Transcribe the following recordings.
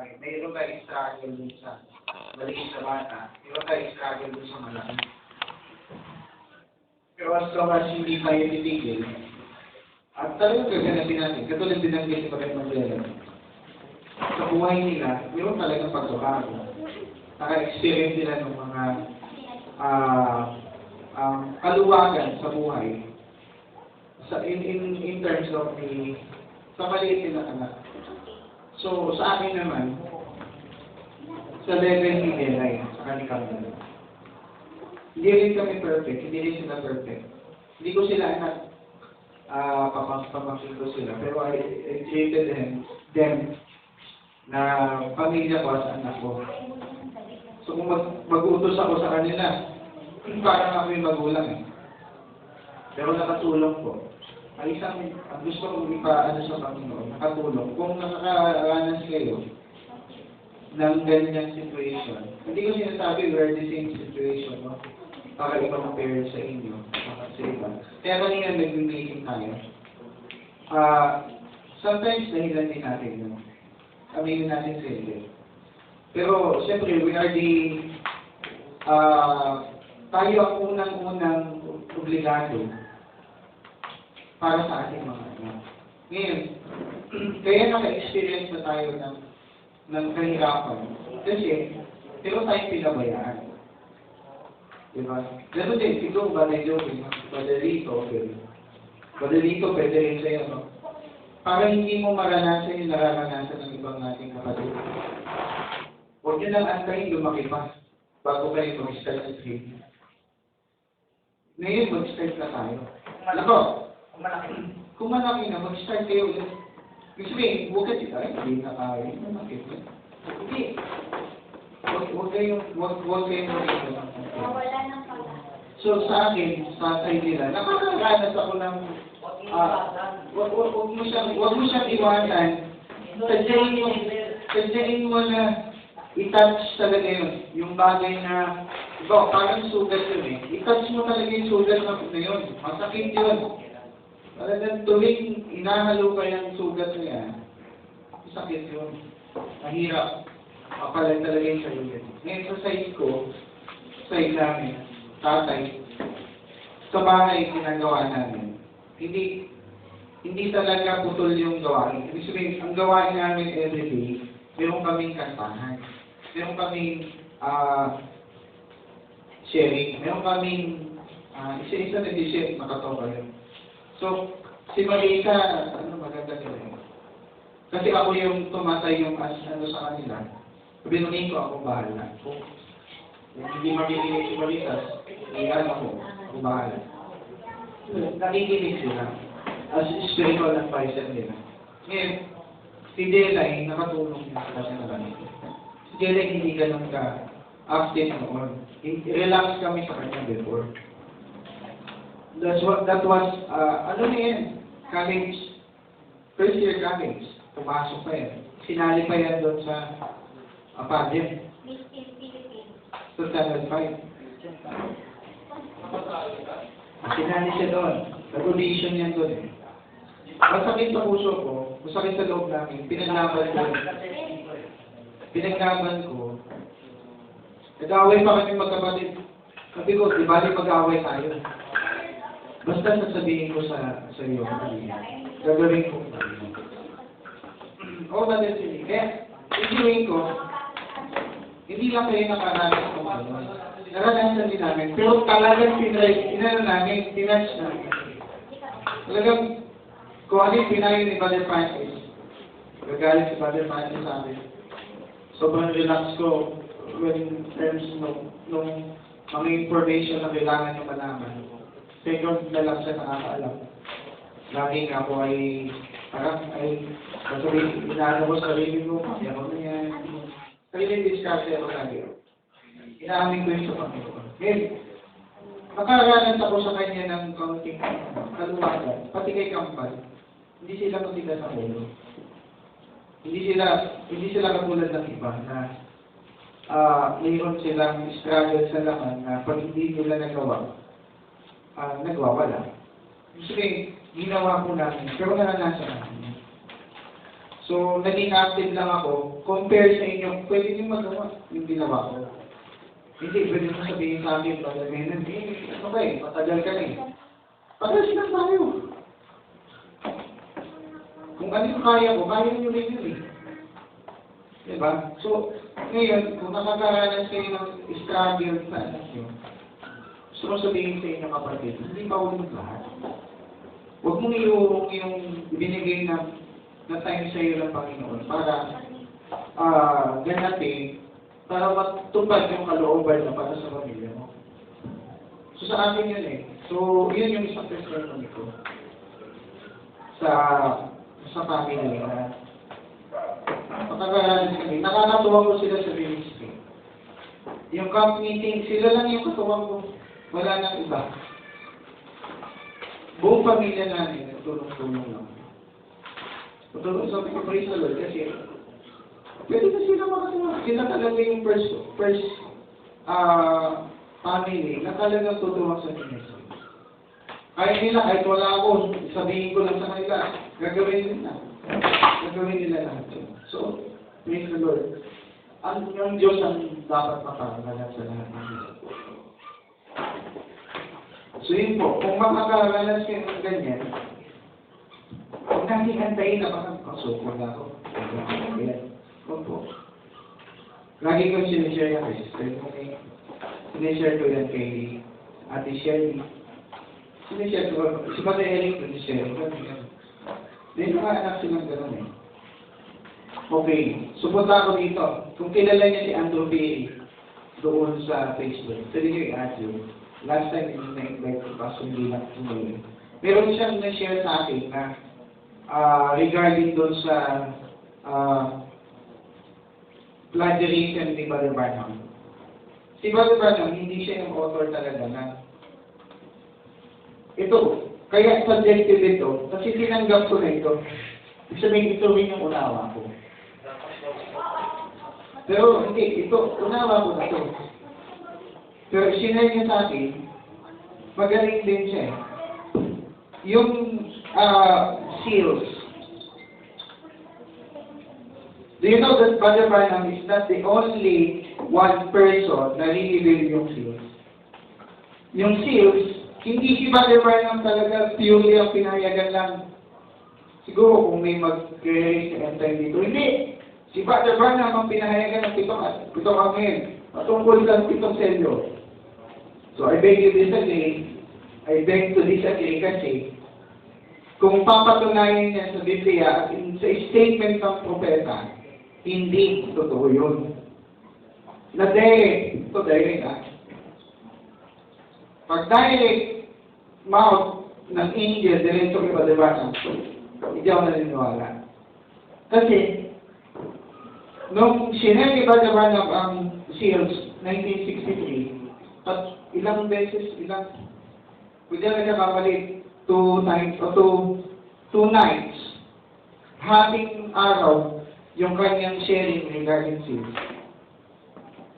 pare. Mayroon tayong struggle dun sa maliit na bata. Mayroon tayong struggle dun sa malaki. Pero as long as hindi tayo titigil, at talagang gaganapin natin, katulad binanggit ni Pare Maglera, sa buhay nila, mayroon talagang pagbabago. Naka-experience nila ng mga ah um, kaluwagan sa buhay sa in, in, in terms of the sa maliit nila anak. So, sa akin naman, sa level ni Delay, sa kanikang level. Hindi rin kami perfect, hindi rin sila perfect. Hindi ko sila anak, ah papang pamangkin ko sila, pero I, I treated them, them na pamilya ko sa anak ko. So kung mag, mag-utos ako sa kanila, parang ako yung magulang eh. Pero nakatulong ko. Ang isang, ang gusto kong ipaano sa Panginoon, nakatulong. Kung nakakaranas kayo ng ganyang situation, hindi ko sinasabi we're the same situation, no? Para ibang compare sa inyo, sa iba. Kaya kanina nag-meeting tayo. Ah, sometimes dahilan din natin yun. Aminin natin sa. Pero, siyempre, we are the, ah, tayo ang unang-unang obligado para sa ating mga anak. Ngayon, kaya naka-experience na tayo ng, ng kahirapan. Kasi, pero tayong pinabayaan. Diba? Ganun din, ikaw, Badalito, Badalito, okay. Badalito, pwede rin sa'yo, no? Para hindi mo maranasan yung nararanasan ng ibang nating kapatid. Huwag nyo lang antayin lumaki pa bago kayo mag-start sa training. Ngayon, mag-start na tayo. Ako, kung malaki na, mag-start kayo ulit. Ibig sabihin, huwag ka ay, hindi na. Malaki pa. Hindi. Huwag, huwag kayong, huwag, huwag kayong mag Wala nang pala. So sa akin, sa nila, nakakaranas ako ng, ah, wag, wag, wag mo siyang, wag mo siyang iwanan. Sadyain mo, sadyain mo na i-touch talaga yun. Yung bagay na, iba, parang sugat yun eh. I-touch mo talaga yung sugat na, na yun. Masakit yun. Talagang tuwing inahalo ka yung sugat na yan, masakit yun. Mahirap. Makalan talaga yung yun. Ngayon sa side ko, side namin, tatay, sa bahay ginagawa namin, hindi hindi talaga putol yung gawain. Ibig sabihin, ang gawain namin everyday, meron kaming kantahan. Meron kaming ah sharing. Meron kaming ah, isa-isa na di-share, nakatawa yun. So, si Marika, ano maganda nila. Kasi ako yung tumatay yung as, ano sa kanila. Binunin ko ako bahala. Kung hindi makikinig si Balitas, iyan ako, ako bahala. Nakikinig sila as spiritual advisor nila. Ngayon, si Delay, nakatulong niya sa kanya na Si Delay hindi ganun ka active noon. Relax kami sa kanya before. That's what, that was, uh, ano na yan? College. First year college. Pumasok pa yan. Sinali pa yan doon sa uh, pageant. Miss Philippines. So, 7-5. Sinali siya doon. Nag-audition yan doon. Masakit sa puso ko, masakit sa loob namin, pinaglaban ko. Pinaglaban ko. Nag-away pa kami magkapatid. Sabi ko, di ba mag-away tayo? Basta sasabihin ko sa sa iyo, gagawin ko. Oo, ba din Kaya, isipin ko, hindi lang kayo nakaranas ng ano. Naranasan din namin. Pero talagang pinray, inano namin, tinatch namin. Talagang, kung ano yung pinayo ni Father Francis, gagalit si Father Francis sa amin. Sobrang relax ko when terms nung, nung mga information na kailangan nyo malaman. Second na lang siya nakakaalam. Laging ako ay, parang ay, sasabihin, inaano ko sa sarili ko, kaya ko na yan. Sarili discussion ako lagi. Inaamin ko yun sa Panginoon. Ngayon, nakaranas ako sa kanya ng kaunting kaluwagan, pati kay Kampal, hindi sila matigas sa ulo. Hindi sila, hindi sila katulad ng iba na ah mayroon silang struggle sa laman na pag hindi nila nagawa, ah nagwawala. Kasi ginawa ko namin, pero naranasan namin. So, naging active lang ako. Compare sa inyo, pwede niyo magawa yung ginawa ko. Hindi, pwede mo sabihin sa akin, Brother Menon, eh, ano ba eh, matagal ka na eh. Parehas lang tayo. Kung ano yung kaya ko, kaya niyo rin yun eh. Diba? So, ngayon, kung nakakaranas kayo ng struggle sa anak nyo, gusto ko sabihin sa inyo kapatid, hindi ba huwag lahat? Huwag mong iurong yung binigay na, na time sa iyo ng Panginoon para ah ganatin, para matupad yung kalooban na para sa pamilya mo. So sa akin yun eh. So, yun yung isang testimony ko sa sa family na Nakakaranas kami. Nakakatuwa ko sila sa ministry. Yung camp meeting, sila lang yung katuwang ko. Wala nang iba. Buong pamilya namin, tulong-tulong lang. Tulong sabi ko, praise the Lord, kasi pwede na sila makatuwa. Sila talaga yung first, first ah family na talagang tutuwa sa ministry. Kaya nila, kahit wala ako, sabihin ko lang sa kanila, gagawin nila. Gagawin nila lahat yun. So, praise the Lord. Ang yung Diyos ang dapat makakagalan sa lahat ng. So po, kung makakaranas kayo ng ganyan, huwag natin antayin na baka kasoko na ako. Huwag po. Lagi ko sinishare kay sister ko kay sinishare ko yan kay Ate Shelly. Sinishare ko, si Mother Eric, sinishare ko. Hindi mga anak silang gano'n eh. Okay, supunta ako dito. Kung kilala niya si Andrew B. doon sa Facebook, pwede niyo i-add yun. Last time, hindi na-invite ko kaso hindi lang tumuloy. Meron siyang na-share sa akin na ah, regarding doon sa ah, plagiarism ni Brother Branham. Si Brother Branham, hindi siya yung author talaga na ito, kaya subjective ito, kasi tinanggap ko na ito. Ibig sabihin, ito rin yung unawa ko. Pero hindi, ito, unawa ko na ito. Pero sinare niya sa magaling din siya eh. Yung ah, seals. Do you know that Brother Branham is not the only one person na re-reveal yung seals? Yung seals, hindi si Brother Branham talaga purely ang pinayagan lang. Siguro kung may mag-release ng time dito. Hindi! Si Brother Branham ang pinahayagan ng pitong, pitong angin patungkol sa pitong selyo. So I beg you disagree. I beg to disagree kasi kung papatunayan niya sa Biblia in- sa statement ng propeta, hindi totoo yun. Na direct, ito direct ah. Pag direct mouth ng angel, diretso kay Brother Branham, hindi ako naniniwala. Kasi, nung Brother Branham ang seals, 1963, at ilang beses, ilang, pwede na nagkakamalit, two times, o two, two nights, hating araw, yung kanyang sharing regarding seals.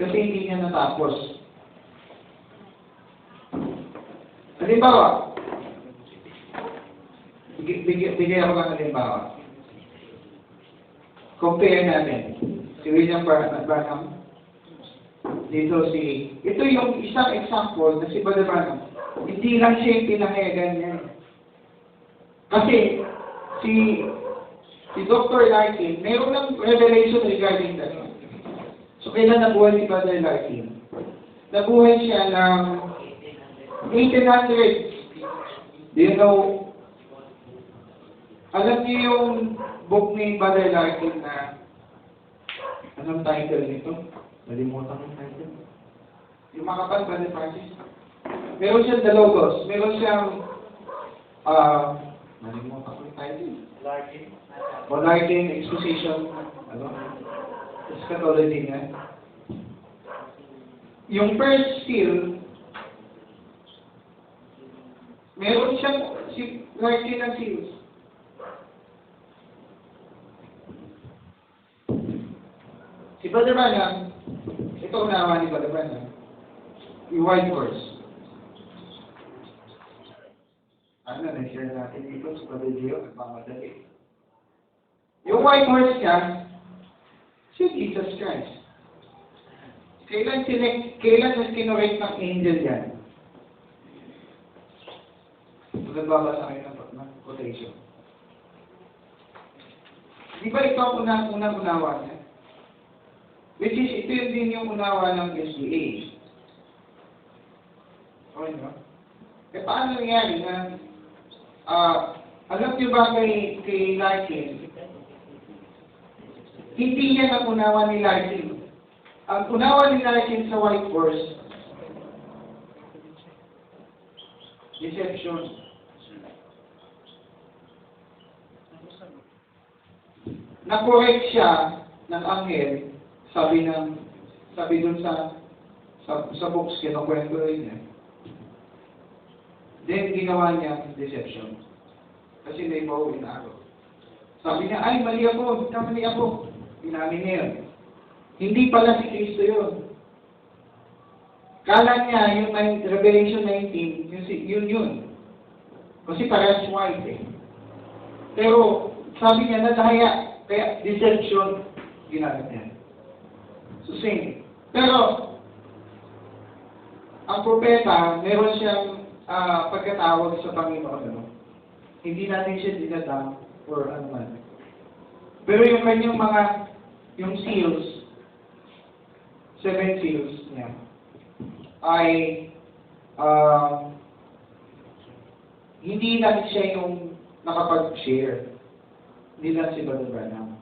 Kasi hindi niya natapos. Halimbawa, bigay, bigay, ako ng halimbawa. Compare natin si William Bar- Branham dito si ito yung isang example na si Branham hindi lang siya yung pinahayagan niya kasi si si Dr. Larkin meron ng revelation regarding that so kailan nabuhay si Brother Larkin nabuhay siya ng 1800 do you know alam niyo yung book ni Brother Larkin na anong title nito? Nalimutan ko yung title. Yung makapal, Brother Francis. Meron siyang The Logos. Meron siyang ah nalimutan ko yung title. O Larkin Exposition. Ano? Eschatology niya. Yung first seal, meron siyang si Larkin ng seals. Si Brother Branham, ito unawa ni Brother Branham, yung white horse. Ano, na-share natin dito sa Brother Gio, nagmamadali. Yung white horse niya, si Jesus Christ. Kailan, sinek, kailan mas kinorek ng angel yan? Nagbabasa kayo ng, ng quotation. Di ba ito ang unang unang unawa niya? Which is, ito yun din yung unawa ng SDA. Okay, no? Eh, paano nangyari na, ah, alam niyo ba kay, kay Larkin, hindi yan ang unawa ni Larkin. Ang unawa ni Larkin sa White Horse, deception. Na-correct siya ng anghel, sabi ng, sabi dun sa, sa, sa books, kinukwento rin niya. Then, ginawa niya deception. Kasi may pauwi na. Sabi niya, ay, mali ako, kamali ako. Inamin niya yun. Hindi pala si Kristo yun. Kala niya, yung Revelation 19, yun, yun yun. Kasi parehas white eh. Pero, sabi niya, nadaya. Kaya, deception, ginamit niya. So, same. Pero, ang propeta, meron siyang ah, pagkatawag sa Panginoon. Ano? Hindi natin siya dinadam or ano man. Pero yung kanyang mga, yung seals, seven seals niya, ay ah, hindi lang siya yung nakapag-share. Hindi lang si Brother Branham.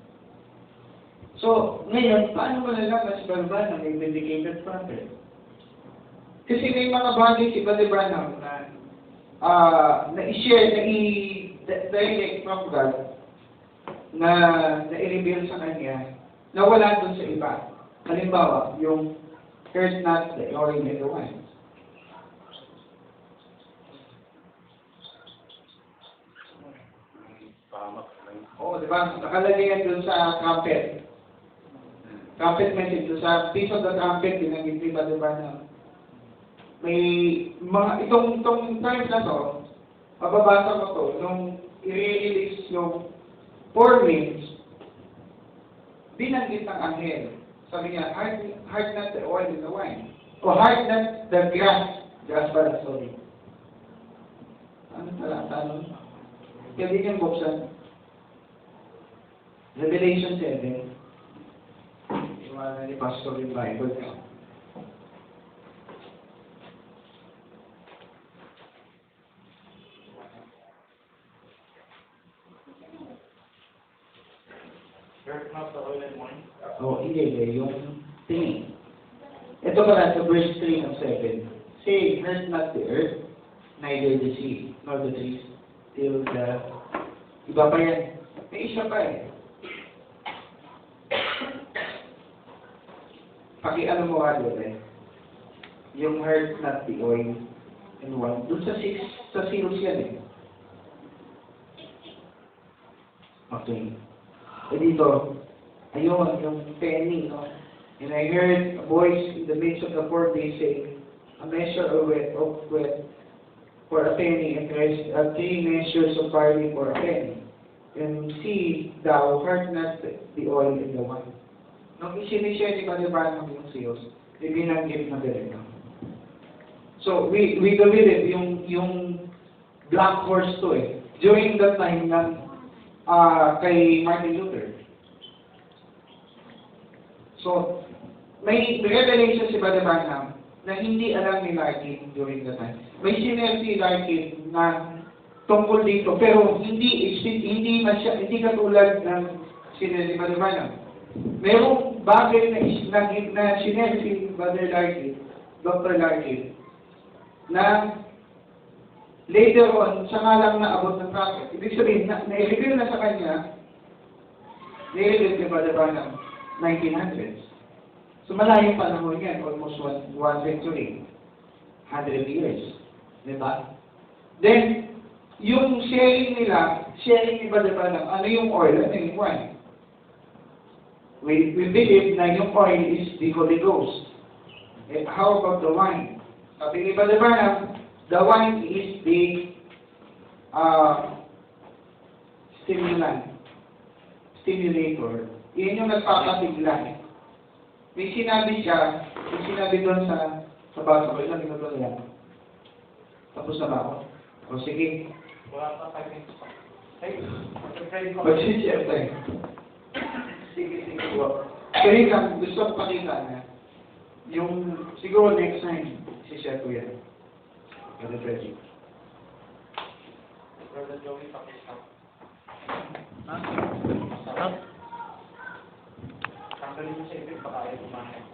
So, ngayon, paano mo nalaman si Brother Branham ay vindicated prophet? Kasi may mga bagay si Branham na ah na i-share, na i-direct from God na na-reveal sa kanya na wala dun sa iba. Halimbawa, yung curse not the oil and the wine. Oo, di ba? Nakalagay yan dun sa trumpet. Trumpet message, sa piece of the trumpet, binanggit ni Brother Branham may mga itong itong times na to, mababasa mo to, nung i-release yung four names, binanggit ng anghel. Sabi niya, heart, heart not the oil in the wine. O heart not the grass. Grass pala, sorry. Ano pala, tanong? Kaya din yung buksan. Revelation 7. Iwanan ni Pastor yung Bible niya. Earth not the oil and wine. Oo. Yung tingin. Ito pala sa verse 3 ng 7. Say, hurt not the earth, neither the sea, nor the trees, till the... Iba pa yan. May isa pa eh. Paki-ano mo ka doon eh. Yung not the oil and wine. Doon sa six, sa seals yan eh. Okay. Eh dito, ayun, yung penny, no? And I heard a voice in the midst of the four days saying, a measure of wet, of wet for a penny, and Christ, uh, three measures of barley for a penny. And see, thou heart not the oil in the wine. Nung isinishare ni Branham yung sales, ibinanggit na ganito. So, we, we believe yung, yung black horse to eh. During that time ng ah kay Martin Luther. So, may revelation si Branham na hindi alam ni Larkin during the time. May sinare si Larkin na tungkol dito, pero hindi hindi masya, hindi katulad ng sinare ni Branham. Merong bagay na, na, na sinare si Brother Larkin, Dr. Larkin, na later on, sa lang na abot ng prophet. Ibig sabihin, na, na-reveal na sa kanya, na-reveal ni Brother Branham, 1900s. So malayong panahon yan, almost one, one century, 100 years. Di ba? Then, yung sharing nila, sharing ni Brother Branham, ano yung oil, ano yung wine? We, we believe na yung oil is the Holy Ghost. Eh, how about the wine? Sabi ni Brother Branham, the wine is the uh, stimulant. stimulator, yun yung nagpapasigla. May sinabi siya, may sinabi doon sa sa basa ko, ilang minuto na yan. Tapos na ba ako? O sige, Wala pa 5 minutes pa. Hey, mag-share tayo. Sige, sige po. Kaya lang, gusto ko pakita na yung, siguro next time, si Chef ko yan. Brother Freddy. Brother Joey, pakita. Ha? Sarap. Tanggalin mo sa ibig, baka ayaw kumain.